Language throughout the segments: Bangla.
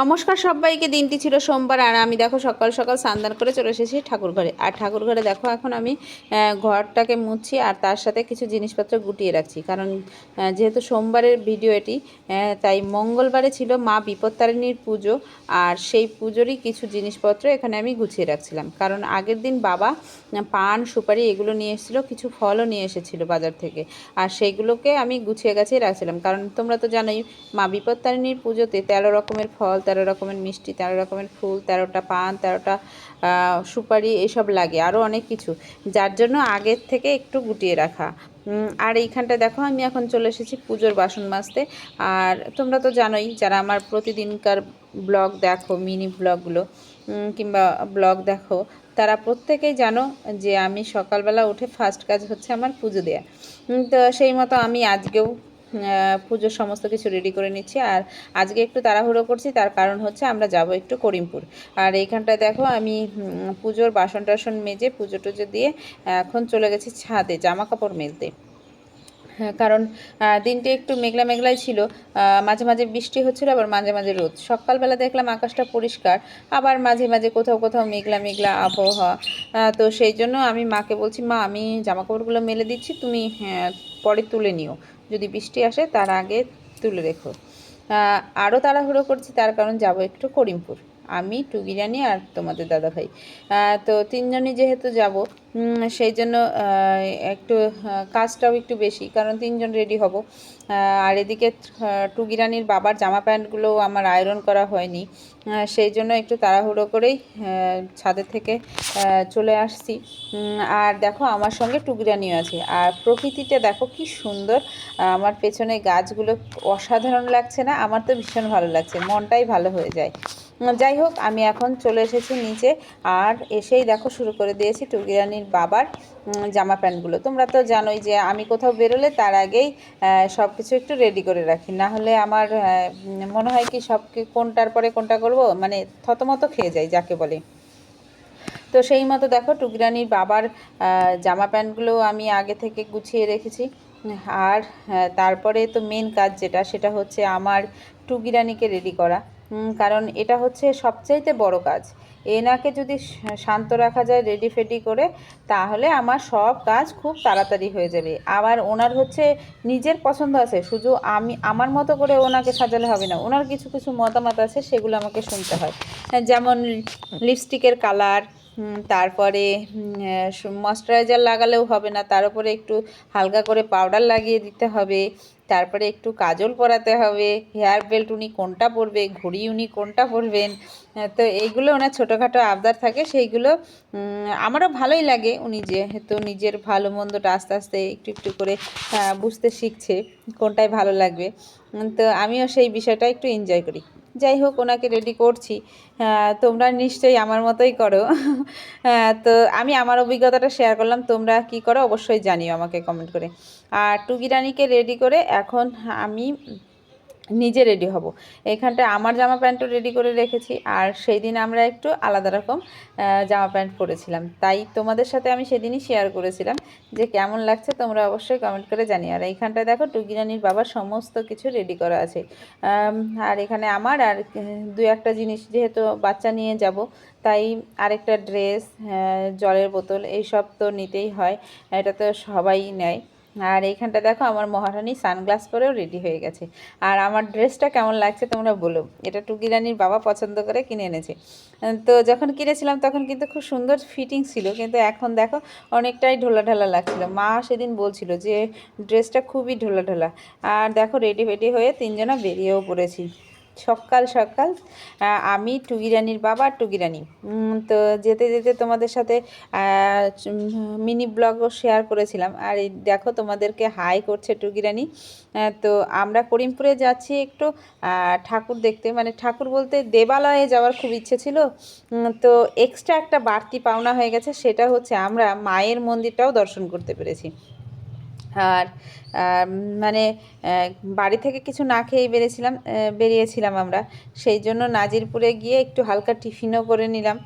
নমস্কার সবাইকে, দিনটি ছিল সোমবার আর আমি দেখো সকাল সকাল স্নান করে চলে এসেছি ঠাকুর ঘরে। আর ঠাকুর ঘরে দেখো এখন আমি ঘরটাকে মুছছি আর তার সাথে কিছু জিনিসপত্র গুটিয়ে রাখছি। কারণ যেহেতু সোমবারের ভিডিও এটি তাই মঙ্গলবারে ছিল মা বিপত্তারিণীর পুজো আর সেই পুজোরই কিছু জিনিসপত্র এখানে আমি গুছিয়ে রাখছিলাম। কারণ আগের দিন বাবা পান, সুপারি এগুলো নিয়ে এসেছিল, কিছু ফলও নিয়ে এসেছিল বাজার থেকে। আর সেইগুলোকে আমি গুছিয়ে গাছিয়ে রাখছিলাম। কারণ তোমরা তো জানোই, মা বিপত্তারিণীর পুজোতে তেরো রকমের ফল তেরো রকমের মিষ্টি তেরো রকমের ফুল তেরোটা পান তেরোটা সুপারি এসব লাগে আরও অনেক কিছু। যার জন্য আগের থেকে একটু গুটিয়ে রাখা। আর এইখানটা দেখো আমি এখন চলে এসেছি পুজোর বাসন মাজতে। আর তোমরা তো জানোই যারা আমার প্রতিদিনকার ব্লগ দেখো মিনি ব্লগগুলো কিংবা ব্লগ দেখো তারা প্রত্যেকেই জানো যে আমি সকালবেলা উঠে ফার্স্ট কাজ হচ্ছে আমার পুজো উম, তো সেই মতো আমি আজকেও পুজোর সমস্ত কিছু রেডি করে নিচ্ছি। আর আজকে একটু তাড়াহুড়ো করছি তার কারণ হচ্ছে আমরা যাব একটু করিমপুর। আর এইখানটায় দেখো আমি পুজোর বাসন টাসন মেজে পুজো টুজো দিয়ে এখন চলে গেছি ছাদে জামা কাপড় মেলতে। হ্যাঁ, কারণ দিনটি একটু মেঘলা মেঘলাই ছিল মাঝে মাঝে বৃষ্টি হচ্ছিল আবার মাঝে মাঝে রোদ। সকালবেলা দেখলাম আকাশটা পরিষ্কার আবার মাঝে মাঝে কোথাও কোথাও মেঘলা মেঘলা আবহাওয়া তো সেই জন্য আমি মাকে বলছি মা আমি জামা কাপড়গুলো মেলে দিচ্ছি তুমি হ্যাঁ, পরে তুলে নিও। যদি বৃষ্টি আসে তার আগে তুলে রেখো। আরও তাড়াহুড়ো করছি, তার কারণ যাব একটু করিমপুর। আমি টুকি রানি আর তোমাদের দাদা ভাই তো তিনজনই যেহেতু যাব সেই জন্য একটু কাজটাও একটু বেশি কারণ তিনজন রেডি হব। আর এদিকে আহ, টুকি রানির বাবার জামা প্যান্টগুলো আমার আয়রন করা হয়নি। সেই জন্য একটু তাড়াহুড়ো করেই ছাদের থেকে চলে আসছি। আর দেখো আমার সঙ্গে টুকি রানিও আছে। আর প্রকৃতিটা দেখো কি সুন্দর। আমার পেছনে গাছগুলো অসাধারণ লাগছে না আমার তো ভীষণ ভালো লাগছে মনটাই ভালো হয়ে যায়। যাই হোক আমি এখন চলে এসেছি নিচে। আর এসেই দেখো, শুরু করে দিয়েছি টুকিরানির বাবার জামা প্যান্টগুলো। তোমরা তো জানোই যে আমি কোথাও বেরোলে তার আগেই সব কিছু একটু রেডি করে রাখি। না হলে আমার মনে হয় কি সব কোনটার পরে কোনটা করব? মানে থতমত খেয়ে যাই, যাকে বলে। তো সেই মতো দেখো, টুকরানির বাবার জামা প্যান্টগুলো আমি আগে থেকে গুছিয়ে রেখেছি। আর তারপরে তো মেন কাজ যেটা, সেটা হচ্ছে আমার টুকিরানিকে রেডি করা। কারণ এটা হচ্ছে সবচাইতে বড় কাজ। এনাকে যদি শান্ত রাখা যায় রেডি ফেডি করে, তাহলে আমার সব কাজ খুব তাড়াতাড়ি হয়ে যাবে। আবার ওনার হচ্ছে নিজের পছন্দ আছে, শুধু আমি, আমার মতো করে ওনাকে সাজালে হবে না। ওনার কিছু কিছু মতামত আছে, সেগুলো আমাকে শুনতে হয়। যেমন লিপস্টিকের কালার তারপরে ময়শ্চারাইজার লাগালেও হবে না। তার উপরে একটু হালকা করে পাউডার লাগিয়ে দিতে হবে। তারপরে একটু কাজল পরাতে হবে। হেয়ার বেল্ট উনি কোনটা পরবে? ঘড়ি উনি কোনটা পরবেন? তো এইগুলো ওনার ছোটোখাটো আবদার থাকে। সেইগুলো আমারও ভালোই লাগে। উনি যেহেতু নিজের ভালো মন্দটা আস্তে আস্তে একটু একটু করে বুঝতে শিখছে কোনটাই ভালো লাগবে। তো আমিও সেই বিষয়টা একটু এনজয় করি। যাই হোক, ওনাকে রেডি করছি। তোমরা নিশ্চয়ই আমার মতোই করো। তো আমি আমার অভিজ্ঞতাটা শেয়ার করলাম। তোমরা কি করো অবশ্যই জানিও আমাকে কমেন্ট করে। আর টুকিরানিকে রেডি করে এখন আমি নিজে রেডি হব। এখানটা আমার জামা প্যান্টও রেডি করে রেখেছি, আর সেই দিন আমরা একটু আলাদা রকম জামা প্যান্ট পরেছিলাম। তাই তোমাদের সাথে আমি সেদিনই শেয়ার করেছিলাম যে কেমন লাগছে, তোমরা অবশ্যই কমেন্ট করে জানিও। আর এইখানটায় দেখো টুকি রানীর বাবার সমস্ত কিছু রেডি করা আছে। আর এখানে আমার, আর দু একটা জিনিস যেহেতু বাচ্চা নিয়ে যাব, তাই আরেকটা ড্রেস জলের বোতল, এইসব তো নিতেই হয়, এটা তো সবাই নেয়। আর এইখানটা দেখো আমার মহারানী সানগ্লাস পরেও রেডি হয়ে গেছে। আর আমার ড্রেসটা কেমন লাগছে তোমরা বলো। এটা টুকি বাবা পছন্দ করে কিনে এনেছে। তো যখন কিনেছিলাম তখন কিন্তু খুব সুন্দর ফিটিং ছিল। কিন্তু এখন দেখো অনেকটাই ঢোলা ঢালা লাগছিল। মা সেদিন বলছিল যে, ড্রেসটা খুবই ঢোলা ঢোলা। আর দেখো রেডি ফেডি হয়ে তিনজনা বেরিয়েও পড়েছি। সকাল সকাল। আমি টুকি রানীর বাবা আর টুকি রানী উম, তো যেতে যেতে তোমাদের সাথে মিনি ব্লগও শেয়ার করেছিলাম। আর দেখো তোমাদেরকে হাই করছে টুগিরানি তো আমরা করিমপুরে যাচ্ছি একটু ঠাকুর দেখতে। মানে ঠাকুর বলতে দেবালয়ে যাওয়ার খুব ইচ্ছে ছিল। তো এক্সট্রা একটা বাড়তি পাওনা হয়ে গেছে। সেটা হচ্ছে আমরা মায়ের মন্দিরটাও দর্শন করতে পেরেছি। আর মানে বাড়ি থেকে কিছু না খেয়েই বেরিয়েছিলাম বেরিয়েছিলাম আমরা। সেই জন্য নাজিরপুরে গিয়ে একটু হালকা টিফিনও করে নিলাম।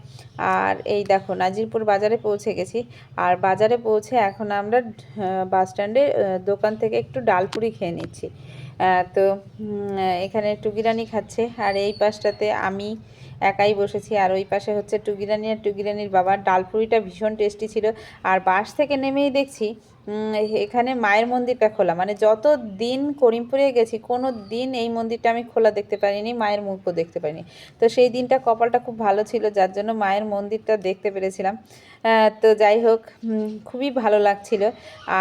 আর এই দেখো, নাজিরপুর বাজারে পৌঁছে গেছি। আর বাজারে পৌঁছে এখন আমরা বাস স্ট্যান্ডে দোকান থেকে একটু ডালপুরি খেয়ে নিচ্ছি। তো এখানে টুকিরানি খাচ্ছে। আর এই পাশটাতে আমি একাই বসেছি। আর ওই পাশে হচ্ছে টুগিরানি আর টুগিরানির বাবা ডালপুরিটা ভীষণ টেস্টি ছিল। আর বাস থেকে নেমেই দেখছি এখানে মায়ের মন্দিরটা খোলা। মানে যত দিন করিমপুরে গেছি, কোনো দিন এই মন্দিরটা আমি খোলা দেখতে পারিনি, মায়ের মুখও দেখতে পারিনি। তো সেই দিনটা কপালটা খুব ভালো ছিল, যার জন্য মায়ের মন্দিরটা দেখতে পেরেছিলাম। তো যাই হোক খুবই ভালো লাগছিল।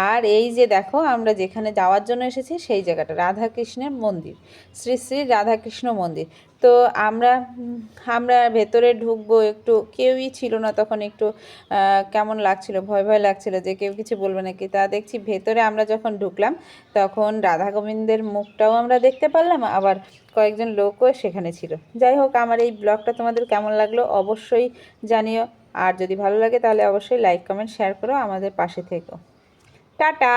আর এই যে দেখো, আমরা যেখানে যাওয়ার জন্য এসেছি, সেই জায়গাটা, রাধাকৃষ্ণের মন্দির। শ্রী শ্রী রাধাকৃষ্ণ মন্দির। তো আমরা আমরা ভেতরে ঢুকবো একটু, কেউই ছিল না তখন একটু কেমন লাগছিল, ভয় ভয় লাগছিল যে কেউ কিছু বলবে নাকি? তা দেখছি ভেতরে আমরা যখন ঢুকলাম, তখন রাধা গোবিন্দের মুখটাও আমরা দেখতে পারলাম, আবার কয়েকজন লোকও সেখানে ছিল। যাই হোক, আমার এই ব্লগটা তোমাদের কেমন লাগল অবশ্যই জানিও, আর যদি ভালো লাগে তাহলে অবশ্যই লাইক, কমেন্ট, শেয়ার করো আমাদের পাশে থেকো। টাটা!